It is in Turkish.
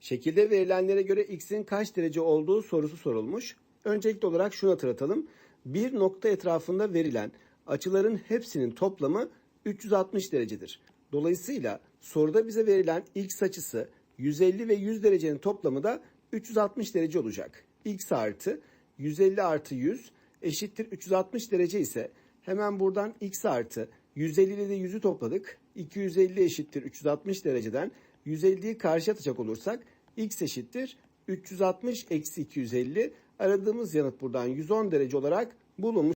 Şekilde verilenlere göre x'in kaç derece olduğu sorusu sorulmuş. Öncelikli olarak şunu hatırlatalım. Bir nokta etrafında verilen açıların hepsinin toplamı 360 derecedir. Dolayısıyla soruda bize verilen x açısı 150 ve 100 derecenin toplamı da 360 derece olacak. x artı 150 artı 100 eşittir 360 derece ise hemen buradan x artı 150 ile de 100'ü topladık. 250 eşittir 360 dereceden 150'yi karşı atacak olursak x eşittir 360 eksi 250 aradığımız yanıt buradan 110 derece olarak bulunmuş.